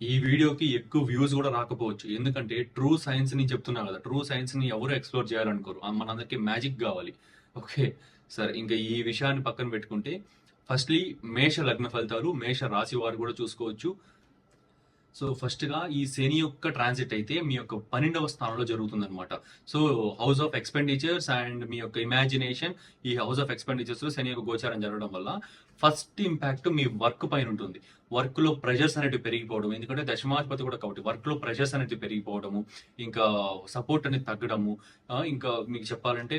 ఈ వీడియోకి ఎక్కువ వ్యూస్ కూడా రాకపోవచ్చు. ఎందుకంటే ట్రూ సైన్స్ని చెప్తున్నా కదా ట్రూ సైన్స్ని ఎవరు ఎక్స్ప్లోర్ చేయాలనుకోరు. మనందరికీ మ్యాజిక్ కావాలి. ఓకే సరే ఇంకా ఈ విషయాన్ని పక్కన పెట్టుకుంటే ఫస్ట్లీ మేష లగ్న ఫలితాలు మేష రాశి వారు కూడా చూసుకోవచ్చు. సో ఫస్ట్గా ఈ శని యొక్క ట్రాన్సిట్ అయితే మీ యొక్క పన్నెండవ స్థానంలో జరుగుతుంది అనమాట so house of expenditures and మీ యొక్క ఇమాజినేషన్ ఈ హౌస్ ఆఫ్ ఎక్స్పెండిచర్స్లో శని యొక్క గోచారం జరగడం వల్ల ఫస్ట్ ఇంపాక్ట్ మీ వర్క్ పైన ఉంటుంది. వర్క్లో ప్రెషర్స్ అనేది పెరిగిపోవడం ఎందుకంటే దశమాధిపతి కూడా కాబట్టి వర్క్లో ప్రెషర్స్ అనేది పెరిగిపోవడము ఇంకా సపోర్ట్ అనేది తగ్గడము ఇంకా మీకు చెప్పాలంటే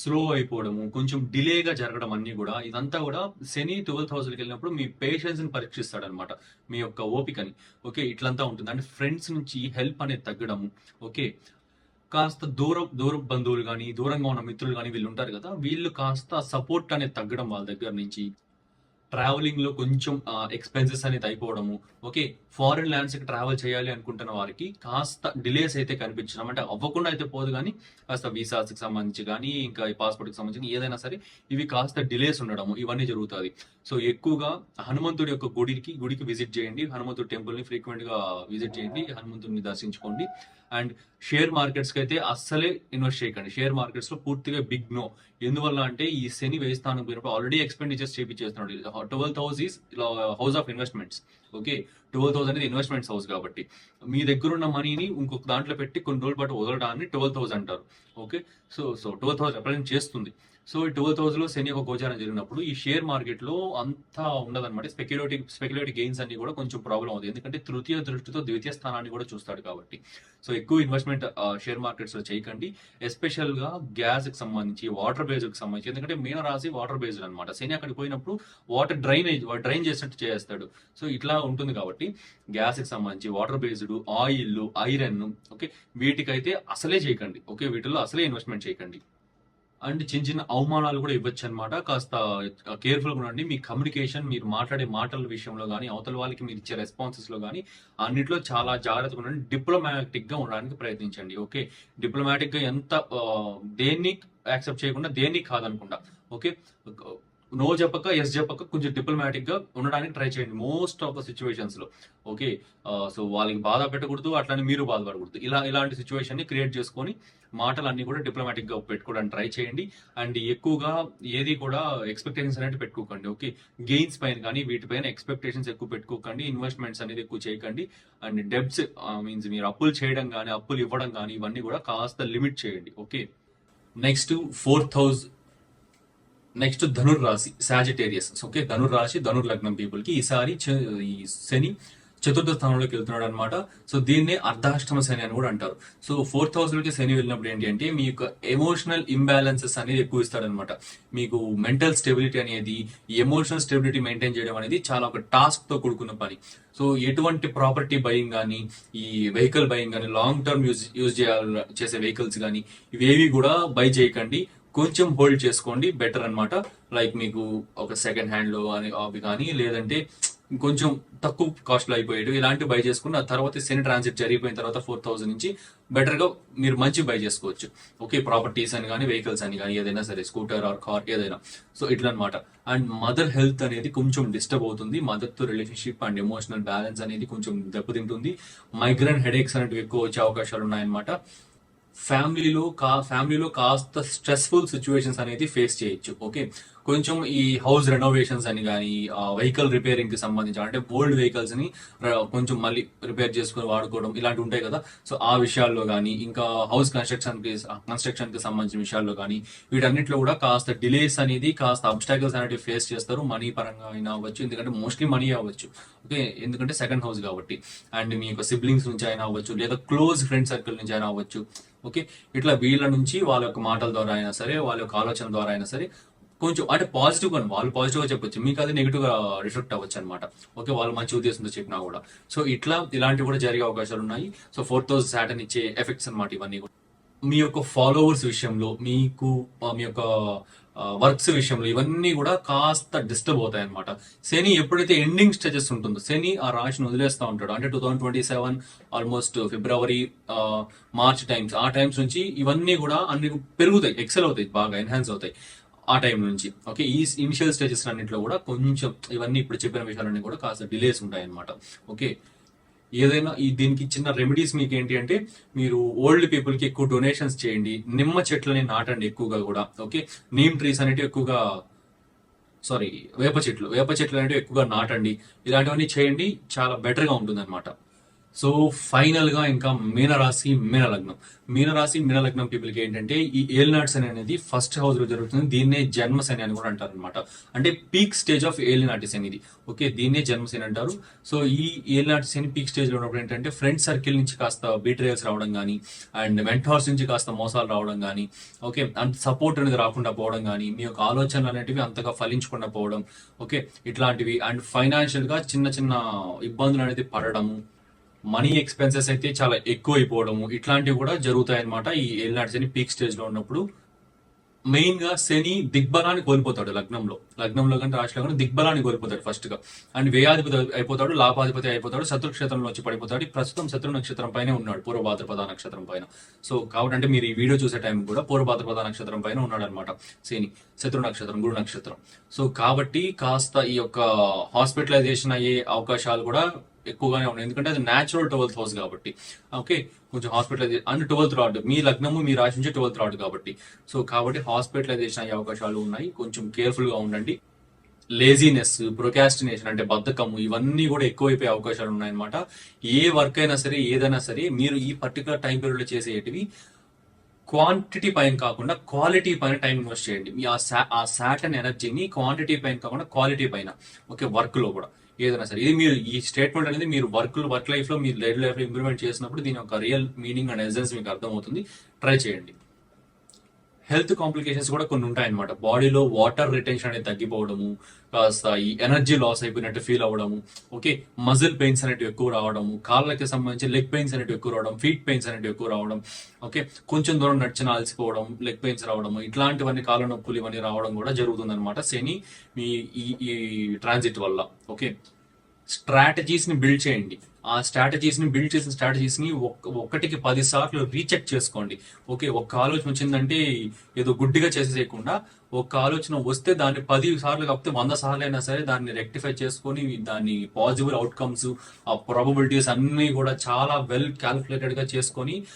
స్లో అయిపోవడము కొంచెం డిలేగా జరగడం అన్ని కూడా ఇదంతా కూడా శని ట్వెల్త్ హౌస్కి వెళ్ళినప్పుడు మీ పేషెన్స్ని పరీక్షిస్తాడు అనమాట మీ యొక్క ఓపికని. ఓకే ఇట్లంతా ఉంటుంది. అంటే ఫ్రెండ్స్ నుంచి హెల్ప్ అనేది తగ్గడము ఓకే. కాస్త దూరం దూర బంధువులు కానీ దూరంగా ఉన్న మిత్రులు కానీ వీళ్ళు ఉంటారు కదా వీళ్ళు కాస్త సపోర్ట్ అనేది తగ్గడం వాళ్ళ దగ్గర నుంచి. ట్రావెలింగ్లో కొంచెం ఎక్స్పెన్సెస్ అనేది అయిపోవడము. ఓకే ఫారిన్ ల్యాండ్స్కి ట్రావెల్ చేయాలి అనుకుంటున్న వారికి కాస్త డిలేస్ అయితే కనిపించడం. అంటే అవ్వకుండా అయితే పోదు కానీ కాస్త వీసాస్కి సంబంధించి కానీ ఇంకా ఈ పాస్పోర్ట్కి సంబంధించి ఏదైనా సరే ఇవి కాస్త డిలేస్ ఉండడము. ఇవన్నీ జరుగుతుంది. సో ఎక్కువగా హనుమంతుడి యొక్క గుడికి గుడికి విజిట్ చేయండి. హనుమంతుడి టెంపుల్ని ఫ్రీక్వెంట్గా విజిట్ చేయండి. హనుమంతుడిని దర్శించుకోండి. అండ్ షేర్ మార్కెట్స్కి అయితే అస్సలే ఇన్వెస్ట్ చేయకండి. షేర్ మార్కెట్స్లో పూర్తిగా బిగ్ నో. ఎందువల్ల అంటే ఈ శని వేస్తాను పోయినప్పుడు already expenditures చేపించేస్తున్నాడు twelfth house is house of investments okay twelfth house అనేది ఇన్వెస్ట్మెంట్స్ హౌస్ కాబట్టి. మీ దగ్గర ఉన్న మనీని ఇంకొక దాంట్లో పెట్టి కొన్ని రోజుల పాటు వదలడాన్ని ట్వెల్త్ హౌస్ అంటారు. Okay so so twelfth house represent చేస్తుంది. సో ఈ ట్వెల్వ్ థౌసండ్లో శని ఒక గోచారం జరిగినప్పుడు ఈ షేర్ మార్కెట్లో అంతా ఉండదన్నమాట. స్పెక్యులేటివ్ స్పెక్యులేటివ్ గెయిన్స్ అన్ని కూడా కొంచెం ప్రాబ్లం అవుతుంది ఎందుకంటే తృతీయ దృష్టితో ద్వితీయ స్థానాన్ని కూడా చూస్తాడు కాబట్టి. సో ఎక్కువ ఇన్వెస్ట్మెంట్ షేర్ మార్కెట్స్లో చేయకండి. ఎస్పెషల్గా గ్యాస్కి సంబంధించి వాటర్ బేస్కి సంబంధించి. ఎందుకంటే మీన రాశి వాటర్ బేస్డ్ అనమాట శని అక్కడికి పోయినప్పుడు వాటర్ డ్రైనేజ్ డ్రైన్ చేసినట్టు చేస్తాడు. సో ఇట్లా ఉంటుంది కాబట్టి గ్యాస్కి సంబంధించి water based oil iron okay వీటికైతే అసలే చేయకండి. ఓకే వీటిలో అసలే ఇన్వెస్ట్మెంట్ చేయకండి. అండ్ చిన్న చిన్న అవమానాలు కూడా ఇవ్వచ్చు అనమాట కాస్త కేర్ఫుల్గా ఉండండి. మీ కమ్యూనికేషన్ మీరు మాట్లాడే మాటల విషయంలో కానీ అవతల వాళ్ళకి మీరు ఇచ్చే రెస్పాన్సెస్లో కానీ అన్నిట్లో చాలా జాగ్రత్తగా ఉండండి. డిప్లొమాటిక్గా ఉండడానికి ప్రయత్నించండి. ఓకే? డిప్లొమాటిక్గా ఎంత దేన్ని యాక్సెప్ట్ చేయకుండా దేన్ని కాదనకుండా. ఓకే? నో చెప్పక ఎస్ చెప్పక కొంచెం డిప్లొమాటిక్గా ఉండడానికి ట్రై చేయండి. మోస్ట్ ఆఫ్ ద సిచ్యువేషన్స్లో. ఓకే సో uh, వాళ్ళకి బాధ పెట్టకూడదు అట్లానే మీరు బాధపడకూడదు. ఇలా ఇలాంటి సిచ్యువేషన్ని క్రియేట్ చేసుకొని మాటలన్నీ కూడా డిప్లొమాటిక్గా పెట్టుకోవడానికి ట్రై చేయండి. అండ్ ఎక్కువగా ఏది కూడా ఎక్స్పెక్టేషన్స్ అనేది పెట్టుకోకండి. ఓకే గెయిన్స్ పైన కానీ వీటిపైన ఎక్స్పెక్టేషన్స్ ఎక్కువ పెట్టుకోకండి. ఇన్వెస్ట్మెంట్స్ అనేది ఎక్కువ చేయకండి. అండ్ డెబ్ట్స్ మీన్స్ మీరు అప్పులు చేయడం కానీ అప్పులు ఇవ్వడం కానీ ఇవన్నీ కూడా కాస్త లిమిట్ చేయండి. Okay next fourth house next Dhanur రాశి సాజిటేరియస్ ఓకే ధనుర్ రాశి ధనుర్ లగ్నం పీపుల్కి ఈసారి ఈ శని చతుర్థ స్థానంలోకి వెళ్తున్నాడు అనమాట సో దీన్నే అర్ధాష్టమ శని అని కూడా అంటారు. సో ఫోర్త్ హౌస్లోకి శని వెళ్ళినప్పుడు ఏంటి అంటే మీ యొక్క ఎమోషనల్ ఇంబ్యాలెన్సెస్ అనేది ఎక్కువ ఇస్తాడనమాట మీకు మెంటల్ స్టెబిలిటీ అనేది ఎమోషనల్ స్టెబిలిటీ మెయింటైన్ చేయడం అనేది చాలా ఒక టాస్క్తో కూడుకున్న పని. సో ఎటువంటి ప్రాపర్టీ బయింగ్ కానీ ఈ వెహికల్ బయింగ్ కానీ లాంగ్ టర్మ్ యూజ్ యూజ్ చేయాలి చేసే వెహికల్స్ కానీ ఇవేవి కూడా బై చేయకండి. కొంచెం హోల్డ్ చేసుకోండి బెటర్ అన్నమాట. లైక్ మీకు ఒక సెకండ్ హ్యాండ్లో అని అవి కానీ లేదంటే కొంచెం తక్కువ కాస్ట్లో అయిపోయాడు ఇలాంటి బై చేసుకుని ఆ తర్వాత శని ట్రాన్సిట్ జరిగిపోయిన తర్వాత ఫోర్ థౌసండ్ నుంచి బెటర్గా మీరు మంచి బై చేసుకోవచ్చు. ఓకే ప్రాపర్టీస్ అని కానీ వెహికల్స్ అని కానీ ఏదైనా సరే స్కూటర్ ఆర్ కార్ ఏదైనా. సో ఇట్లా అనమాట అండ్ మదర్ హెల్త్ అనేది కొంచెం డిస్టర్బ్ అవుతుంది. మదర్తో రిలేషన్షిప్ అండ్ ఎమోషనల్ బ్యాలెన్స్ అనేది కొంచెం దెబ్బతింటుంది. మైగ్రేన్ హెడేక్స్ అనేవి ఎక్కువ వచ్చే అవకాశాలు ఉన్నాయన్నమాట. ఫ్యామిలీలో కా ఫ్యామిలీలో కాస్త స్ట్రెస్ఫుల్ సిచ్యువేషన్స్ అనేది ఫేస్ చేయొచ్చు. ఓకే? కొంచెం ఈ హౌస్ రెనోవేషన్స్ అని కానీ వెహికల్ రిపేరింగ్కి సంబంధించి అంటే ఓల్డ్ వెహికల్స్ని కొంచెం మళ్ళీ రిపేర్ చేసుకుని వాడుకోవడం ఇలాంటివి ఉంటాయి కదా. సో ఆ విషయాల్లో కానీ ఇంకా హౌస్ కన్స్ట్రక్షన్కి కన్స్ట్రక్షన్కి సంబంధించిన విషయాల్లో కానీ వీటన్నిటిలో కూడా కాస్త డిలేస్ అనేది కాస్త అబ్స్టాకల్స్ అనేవి ఫేస్ చేస్తారు. మనీ పరంగా అయినా అవ్వచ్చు ఎందుకంటే మోస్ట్లీ మనీ అవ్వచ్చు. ఓకే? ఎందుకంటే సెకండ్ హౌస్ కాబట్టి. అండ్ మీ యొక్క సిబ్లింగ్స్ నుంచి అయినా అవ్వచ్చు లేదా క్లోజ్ ఫ్రెండ్ సర్కిల్ నుంచి అయినా అవ్వచ్చు. ఓకే? ఇట్లా వీళ్ళ నుంచి వాళ్ళ యొక్క మాటల ద్వారా అయినా సరే వాళ్ళ యొక్క ఆలోచన ద్వారా అయినా సరే కొంచెం అంటే పాజిటివ్గా వాళ్ళు పాజిటివ్గా చెప్పొచ్చు. మీకు అది నెగిటివ్గా రిఫ్లెక్ట్ అవ్వచ్చు అనమాట ఓకే వాళ్ళు మంచి ఉద్దేశంతో చెప్పినా కూడా. సో ఇట్లా ఇలాంటివి కూడా జరిగే అవకాశాలు ఉన్నాయి. సో ఫోర్త్ హౌస్ సాటన్ ఇచ్చే ఎఫెక్ట్స్ అనమాట ఇవన్నీ కూడా. మీ యొక్క ఫాలోవర్స్ విషయంలో మీకు మీ యొక్క వర్క్స్ విషయంలో ఇవన్నీ కూడా కాస్త డిస్టర్బ్ అవుతాయి అనమాట శని ఎప్పుడైతే ఎండింగ్ స్టేజెస్ ఉంటుందో శని ఆ రాశిని వదిలేస్తూ ఉంటాడు. అంటే two thousand twenty seven almost February March times ఆ టైమ్స్ నుంచి ఇవన్నీ కూడా అన్ని పెరుగుతాయి ఎక్సెల్ అవుతాయి బాగా ఎన్హాన్స్ అవుతాయి. ఆ టైం నుంచి. ఓకే ఈ ఇనిషియల్ స్టేజెస్ అన్నింటిలో కూడా కొంచెం ఇవన్నీ ఇప్పుడు చెప్పిన విషయాలన్నీ కూడా కాస్త డిలేస్ ఉంటాయన్నమాట. ఓకే ఏదైనా ఈ దీనికి చిన్న రెమెడీస్ మీకు ఏంటి అంటే మీరు ఓల్డ్ పీపుల్కి ఎక్కువ డొనేషన్స్ చేయండి నిమ్మ చెట్లని నాటండి ఎక్కువగా కూడా. ఓకే నీమ్ ట్రీస్ అనేవి ఎక్కువగా సారీ వేప చెట్లు వేప చెట్లు అనేవి ఎక్కువగా నాటండి. ఇలాంటివన్నీ చేయండి చాలా బెటర్గా ఉంటుంది అనమాట సో ఫైనల్గా ఇంకా మీనరాశి మీనలగ్నం. మీనరాశి మీనలగ్నం పీపుల్కి ఏంటంటే ఈ ఏలినాట్స్ అనేది ఫస్ట్ హౌస్లో జరుగుతుంది. దీన్నే జన్మశని అని కూడా అంటారు అనమాట అంటే పీక్ స్టేజ్ ఆఫ్ ఏలినాటిస్ అనేది ఓకే దీన్నే జన్మశని అంటారు. సో ఈ ఏలినాటిస్ అని పీక్ స్టేజ్లో ఉన్నప్పుడు ఏంటంటే ఫ్రెండ్ సర్కిల్ నుంచి కాస్త బీట్రేయల్స్ రావడం కానీ అండ్ మెంటార్స్ నుంచి కాస్త మోసాలు రావడం కానీ ఓకే అండ్ సపోర్ట్ అనేది రాకుండా పోవడం కానీ మీ యొక్క ఆలోచనలు అనేటివి అంతగా ఫలించకుండా పోవడం ఓకే ఇట్లాంటివి. అండ్ ఫైనాన్షియల్గా చిన్న చిన్న ఇబ్బందులు అనేది పడడము మనీ ఎక్స్పెన్సెస్ అయితే చాలా ఎక్కువ అయిపోవడము ఇట్లాంటివి కూడా జరుగుతాయి అనమాట ఈ ఏలినాటి శని పీక్ స్టేజ్లో ఉన్నప్పుడు. మెయిన్గా శని దిగ్బలాన్ని కోల్పోతాడు లగ్నంలో. లగ్నంలో కానీ రాశిలో కానీ దిగ్బలాన్ని కోల్పోతాడు ఫస్ట్గా. అండ్ వ్యయాధిపతి అయిపోతాడు లాభాధిపతి అయిపోతాడు శత్రు క్షేత్రంలో వచ్చి పడిపోతాడు. ప్రస్తుతం శత్రు నక్షత్రం పైనే ఉన్నాడు పూర్వభాద్రపద నక్షత్రం పైన. సో కాబట్టి అంటే మీరు ఈ వీడియో చూసే టైం కూడా పూర్వభాద్రపద నక్షత్రం పైన ఉన్నాడు అనమాట శని శత్రు నక్షత్రం గురు నక్షత్రం. సో కాబట్టి కాస్త ఈ యొక్క హాస్పిటలైజేషన్ అయ్యే అవకాశాలు కూడా ఎక్కువగానే ఉన్నాయి. ఎందుకంటే అది న్యాచురల్ ట్వెల్త్ హౌస్ కాబట్టి. ఓకే కొంచెం హాస్పిటలైజేషన్ అండ్ ట్వెల్త్ రాడ్ మీ లగ్నము మీ రాశి నుంచి ట్వెల్త్ రాడ్ కాబట్టి. సో కాబట్టి హాస్పిటలైజేషన్ అయ్యే అవకాశాలు ఉన్నాయి. కొంచెం కేర్ఫుల్గా ఉండండి. లేజినెస్ ప్రొకాస్టినేషన్ అంటే బద్ధకము ఇవన్నీ కూడా ఎక్కువైపోయే అవకాశాలు ఉన్నాయన్నమాట. ఏ వర్క్ అయినా సరే ఏదైనా సరే మీరు ఈ పర్టికులర్ టైం పీరియడ్లో చేసేటివి క్వాంటిటీ పైన కాకుండా క్వాలిటీ పైన టైం ఇన్వెస్ట్ చేయండి. మీ ఆ సా ఆ సాటన్ ఎనర్జీని క్వాంటిటీ పైన కాకుండా క్వాలిటీ పైన ఓకే వర్క్లో కూడా. ఏదైనా సరే ఇది మీరు ఈ స్టేట్మెంట్ అనేది మీరు వర్క్ వర్క్ లైఫ్లో మీరు డైలీ లైఫ్లో ఇంప్లిమెంట్ చేసినప్పుడు దీని యొక్క రియల్ మీనింగ్ అండ్ ఎసెన్స్ మీకు అర్థమవుతుంది. ట్రై చేయండి. హెల్త్ కాంప్లికేషన్స్ కూడా కొన్ని ఉంటాయన్నమాట. బాడీలో వాటర్ రిటెన్షన్ అనేది తగ్గిపోవడము కాస్త ఈ ఎనర్జీ లాస్ అయిపోయినట్టు ఫీల్ అవ్వడము ఓకే మజిల్ పెయిన్స్ అనేవి ఎక్కువ రావడము కాళ్ళకి సంబంధించి లెగ్ పెయిన్స్ అనేవి ఎక్కువ రావడం ఫీట్ పెయిన్స్ అనేవి ఎక్కువ రావడం ఓకే కొంచెం దూరం నడిచిన అలసిపోవడం లెగ్ పెయిన్స్ రావడము ఇట్లాంటివన్నీ కాళ్ళ నొప్పులు ఇవన్నీ రావడం కూడా జరుగుతుంది అనమాట శని మీ ఈ ఈ ట్రాన్సిట్ వల్ల ఓకే. స్ట్రాటజీస్ని బిల్డ్ చేయండి. ఆ స్ట్రాటజీస్ని బిల్డ్ చేసిన స్ట్రాటజీస్ని ఒక్క- ఒక్కటికి పది సార్లు రీచెక్ చేసుకోండి. ఓకే ఒక్క ఆలోచన వచ్చిందంటే ఏదో గుడ్డిగా చేసేయకుండా ఒక్క ఆలోచన వస్తే దాన్ని పది సార్లు కాకపోతే వంద సార్లు అయినా సరే దాన్ని రెక్టిఫై చేసుకొని దాన్ని పాజిబుల్ అవుట్కమ్స్ ఆ ప్రాబబిలిటీస్ అన్నీ కూడా చాలా వెల్ క్యాల్కులేటెడ్గా చేసుకొని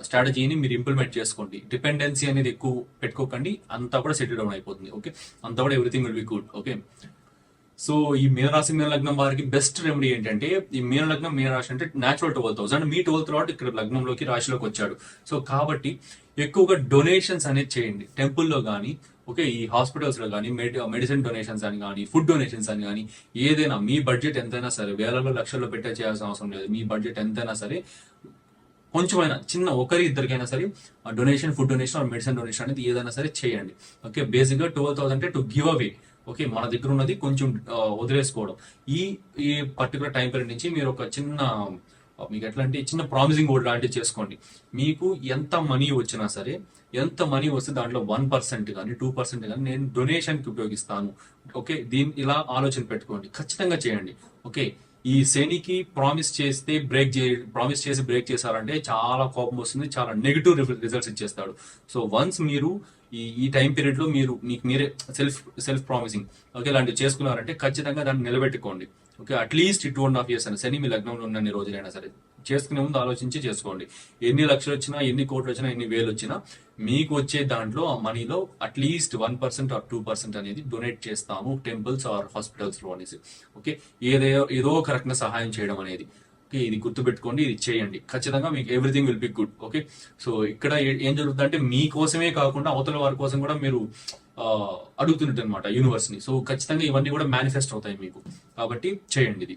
స్ట్రాటజీని మీరు ఇంప్లిమెంట్ చేసుకోండి. డిపెండెన్సీ అనేది ఎక్కువ పెట్టుకోకండి. అంతా కూడా సెటిల్ డౌన్ అయిపోతుంది. ఓకే? అంతా కూడా everything will be good okay? So ఈ మీనరాశి మీన లగ్నం వారికి బెస్ట్ రెమెడీ ఏంటంటే ఈ మీన లగ్నం మీన అంటే న్యాచురల్ ట్వెల్త్ హౌస్ అంటే మీ ట్వెల్త్ రాడ్ ఇక్కడ లగ్నంలోకి రాశిలోకి వచ్చాడు. సో కాబట్టి ఎక్కువగా డొనేషన్స్ అనేది చేయండి. టెంపుల్లో కానీ ఓకే ఈ హాస్పిటల్స్లో కానీ మెడిసిన్ డొనేషన్స్ అని కానీ ఫుడ్ డొనేషన్స్ అని కానీ ఏదైనా మీ బడ్జెట్ ఎంతైనా సరే వేలలో లక్షల్లో పెట్టే చేయాల్సిన అవసరం లేదు. మీ బడ్జెట్ ఎంతైనా సరే కొంచెమైనా చిన్న ఒకరి ఇద్దరికైనా సరే donation food donation medicine donation అనేది ఏదైనా సరే చేయండి. ఓకే బేసిక్గా ట్వెల్వ్ థౌసండ్ అంటే టు గివ్ అవే ఓకే మన దగ్గర ఉన్నది కొంచెం వదిలేసుకోవడం. ఈ ఈ పర్టికులర్ టైం పీరియడ్ నుంచి మీరు ఒక చిన్న మీకు ఎట్లా అంటే చిన్న ప్రామిసింగ్ బోర్డ్ లాంటివి చేసుకోండి. మీకు ఎంత మనీ వచ్చినా సరే ఎంత మనీ వస్తే దాంట్లో వన్ పర్సెంట్ కానీ టూ పర్సెంట్ కానీ నేను డొనేషన్కి ఉపయోగిస్తాను. ఓకే దీని ఇలా ఆలోచన పెట్టుకోండి. ఖచ్చితంగా చేయండి. ఓకే ఈ శనికి ప్రామిస్ చేస్తే బ్రేక్ చే ప్రామిస్ చేసి బ్రేక్ చేశారంటే చాలా కోపం వస్తుంది చాలా నెగిటివ్ రిజల్ట్స్ ఇచ్చేస్తాడు. సో వన్స్ మీరు ఈ ఈ టైం పీరియడ్లో మీరు మీకు మీరే సెల్ఫ్ సెల్ఫ్ ప్రామిసింగ్ ఓకే ఇలాంటివి చేసుకున్నారంటే ఖచ్చితంగా దాన్ని నిలబెట్టుకోండి. Okay at least two and half years అని శని మీ లగ్నంలో ఉన్న రోజులైనా సరే. చేసుకునే ముందు ఆలోచించి చేసుకోండి. ఎన్ని లక్షలు వచ్చినా ఎన్ని కోట్లు వచ్చినా ఎన్ని వేలు వచ్చినా మీకు వచ్చే దాంట్లో ఆ మనీలో at least one percent or two percent అనేది డొనేట్ చేస్తాము టెంపుల్స్ ఆర్ హాస్పిటల్స్లో అనేసి. ఓకే ఏదో ఏదో ఒక రకంగా సహాయం చేయడం అనేది. ఓకే ఇది గుర్తుపెట్టుకోండి ఇది చేయండి. ఖచ్చితంగా మీకు everything will be good okay so ఇక్కడ ఏ- ఏం జరుగుతుందంటే మీకోసమే కాకుండా అవతల వారి కోసం కూడా మీరు ఆ, అడుగుతున్నట్టు అనమాట యూనివర్స్ని. సో ఖచ్చితంగా ఇవన్నీ కూడా మేనిఫెస్ట్ అవుతాయి మీకు. కాబట్టి చేయండి ఇది.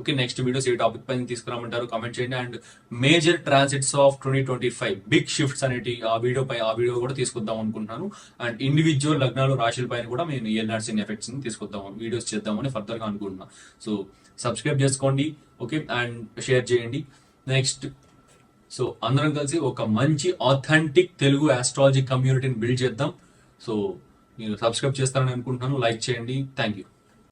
ఓకే నెక్స్ట్ వీడియోస్ ఏ టాపిక్ పైన తీసుకురామంటారు కామెంట్ చేయండి. And major transits of twenty twenty five big shifts అనేటి ఆ వీడియో పై ఆ వీడియో కూడా తీసుకొద్దాం అనుకుంటున్నాను. అండ్ ఇండివిజువల్ లగ్నాలు రాశుల పైన కూడా నేను ఇయర్నాట్స్ ఎఫెక్ట్స్ని తీసుకొద్దాం వీడియోస్ చేద్దామని ఫర్దర్గా అనుకుంటున్నాను సో సబ్స్క్రైబ్ చేసుకోండి ఓకే అండ్ షేర్ చేయండి. నెక్స్ట్ సో అందరం కలిసి ఒక మంచి ఆథెంటిక్ తెలుగు ఆస్ట్రాలజీ కమ్యూనిటీని బిల్డ్ చేద్దాం. సో మీరు సబ్స్క్రైబ్ చేస్తారని అనుకుంటున్నాను లైక్ చేయండి. Thank you